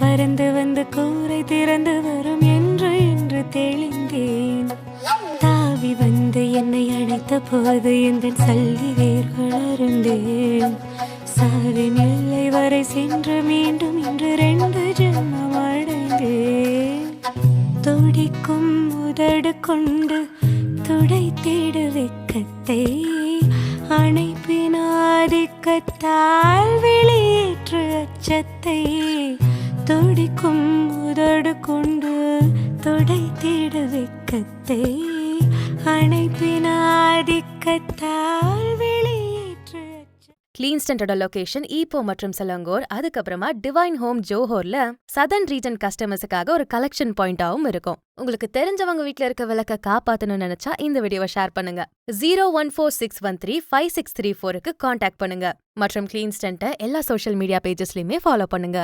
பறந்து வந்து கூரை திறந்து வரும் என்று என்று தெளிந்தேன். தாவி வந்து என்னை அழைத்த போது எந்த சல்லி வேர்கள் அருந்தேன் சாவின் எல்லை வரை சென்று மீண்டும் இன்று ரெண்டு ஜென்மம் அடைந்தேன். துடிக்கும் உதடு கொண்டு துடைத்திடு வெக்கத்தை அணைப்பினாதிக்கத்தால் வெளியேற்று அச்சத்தை. துடிக்கும் உதடு கொண்டு துடை தேடு வெக்கத்தை அணைப்பினாதிக்கத்தால் வெளியேற்று அச்சத்தை கிளீன்ஸ்டன்டோட லொகேஷன் ஈப்போ மற்றும் செலங்கோர் அதுக்கப்புறமா டிவைன் ஹோம் ஜோஹோர்ல சதன் ரீஜன் கஸ்டமர்ஸுக்காக ஒரு கலெக்ஷன் பாயிண்டாவும் இருக்கும். உங்களுக்கு தெரிஞ்சவங்க வீட்டில் இருக்க விளக்க காப்பாத்தணும்னு நினைச்சா இந்த வீடியோவை ஷேர் பண்ணுங்க. Zero one four six one three five six three ஃபோருக்கு காண்டாக்ட் பண்ணுங்க. மற்றும் கிளீன்ஸ்டன்ட்டை எல்லா சோஷியல் மீடியா பேஜஸ்லயுமே ஃபாலோ பண்ணுங்க.